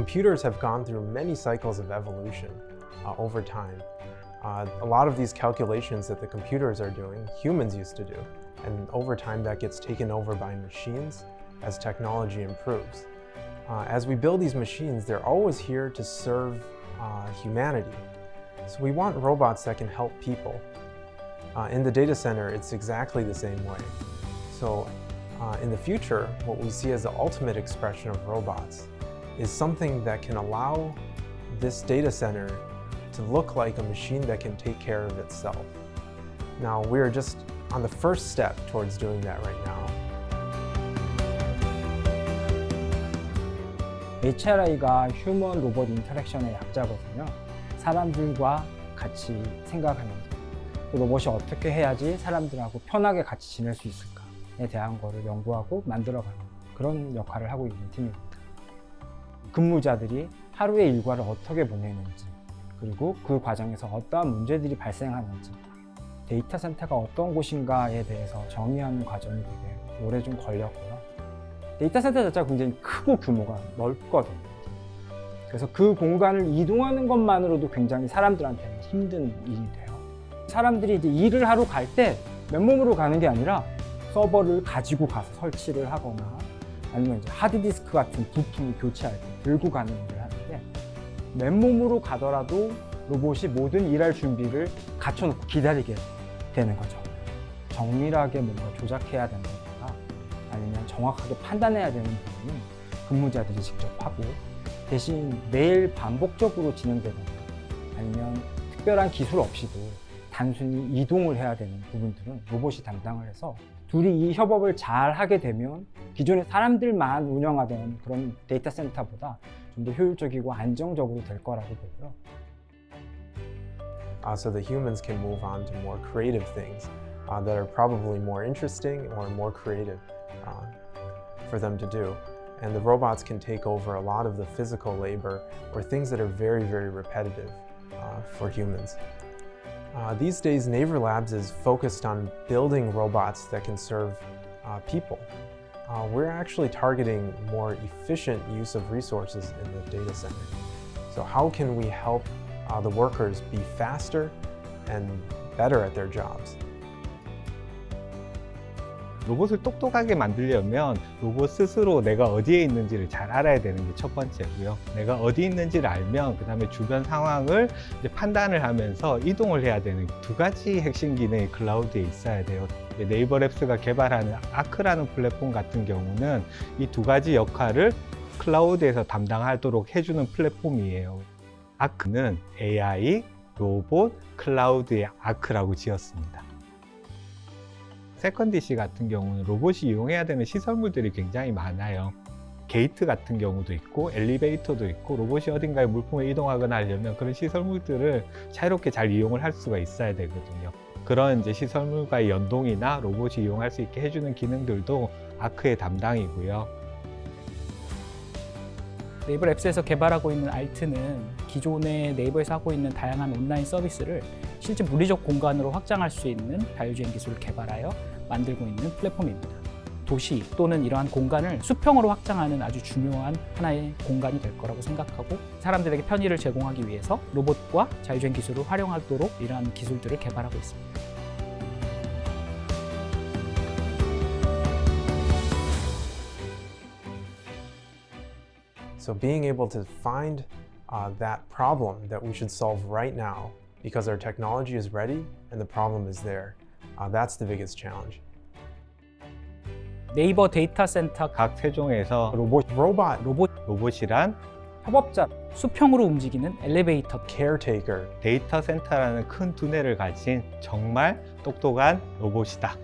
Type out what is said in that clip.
Computers have gone through many cycles of evolution uh, over time. Uh, a lot of these calculations that the computers are doing, humans used to do, and over time that gets taken over by machines as technology improves. Uh, as we build these machines, they're always here to serve uh, humanity. So we want robots that can help people. Uh, in the data center, it's exactly the same way. So uh, in the future, what we see as the ultimate expression of robots is something that can allow this data center to look like a machine that can take care of itself. Now, we're just on the first step towards doing that right now. HRI가 휴먼 로봇 인터랙션의 약자거든요. 사람들과 같이 생각하면서 그 로봇이 어떻게 해야지 사람들하고 편하게 같이 지낼 수 있을까에 대한 거를 연구하고 만들어가는 그런 역할을 하고 있는 팀입니다. 근무자들이 하루의 일과를 어떻게 보내는지 그리고 그 과정에서 어떠한 문제들이 발생하는지 데이터 센터가 어떤 곳인가에 대해서 정의하는 과정이 되게 오래 좀 걸렸고요. 데이터 센터 자체가 굉장히 크고 규모가 넓거든요. 그래서 그 공간을 이동하는 것만으로도 굉장히 사람들한테는 힘든 일이 돼요. 사람들이 이제 일을 하러 갈 때 맨몸으로 가는 게 아니라 서버를 가지고 가서 설치를 하거나 아니면 이제 하드디스크 같은 부품을 교체할 때 들고 가는 일을 하는데 맨몸으로 가더라도 로봇이 모든 일할 준비를 갖춰놓고 기다리게 되는 거죠. 정밀하게 뭔가 조작해야 된다거나 아니면 정확하게 판단해야 되는 부분은 근무자들이 직접 하고 대신 매일 반복적으로 진행되거나 아니면 특별한 기술 없이도 단순히 이동을 해야 되는 부분들은 로봇이 담당을 해서 둘이 이 협업을 잘 하게 되면 기존에 사람들만 운영하던 그런 데이터 센터보다 좀 더 효율적이고 안정적으로 될 거라고 보고요. uh, so the humans can move on to more creative things uh, that are probably more interesting or more creative uh, for them to do. And the robots can take over a lot of the physical labor or things that are very, very repetitive uh, for humans. Uh, these days, Naver Labs is focused on building robots that can serve uh, people. Uh, we're actually targeting more efficient use of resources in the data center. So, how can we help uh, the workers be faster and better at their jobs? 로봇을 똑똑하게 만들려면 로봇 스스로 내가 어디에 있는지를 잘 알아야 되는 게 첫 번째고요. 내가 어디 있는지를 알면 그 다음에 주변 상황을 판단을 하면서 이동을 해야 되는 두 가지 핵심 기능이 클라우드에 있어야 돼요. 네이버 랩스가 개발하는 아크라는 플랫폼 같은 경우는 이 두 가지 역할을 클라우드에서 담당하도록 해주는 플랫폼이에요. 아크는 AI, 로봇, 클라우드의 아크라고 지었습니다. 세컨디시 같은 경우는 로봇이 이용해야 되는 시설물들이 굉장히 많아요. 게이트 같은 경우도 있고 엘리베이터도 있고 로봇이 어딘가에 물품을 이동하거나 하려면 그런 시설물들을 자유롭게 잘 이용을 할 수가 있어야 되거든요. 그런 이제 시설물과의 연동이나 로봇이 이용할 수 있게 해주는 기능들도 아크의 담당이고요. 네이버 랩스에서 개발하고 있는 알트는 기존의 네이버에서 하고 있는 다양한 온라인 서비스를 실제 물리적 공간으로 확장할 수 있는 자율주행 기술을 개발하여 만들고 있는 플랫폼입니다. 도시 또는 이러한 공간을 수평으로 확장하는 아주 중요한 하나의 공간이 될 거라고 생각하고 사람들에게 편의를 제공하기 위해서 로봇과 자율주행 기술을 활용하도록 이러한 기술들을 개발하고 있습니다. So, being able to find uh, that problem that we should solve right now because our technology is ready and the problem is there, uh, that's the biggest challenge. 네이버 데이터 센터 각 세종에서 로봇 Robot 로봇 로봇이란 협업자 수평으로 움직이는 엘리베이터 caretaker 데이터 센터라는 큰 두뇌를 가진 정말 똑똑한 로봇이다.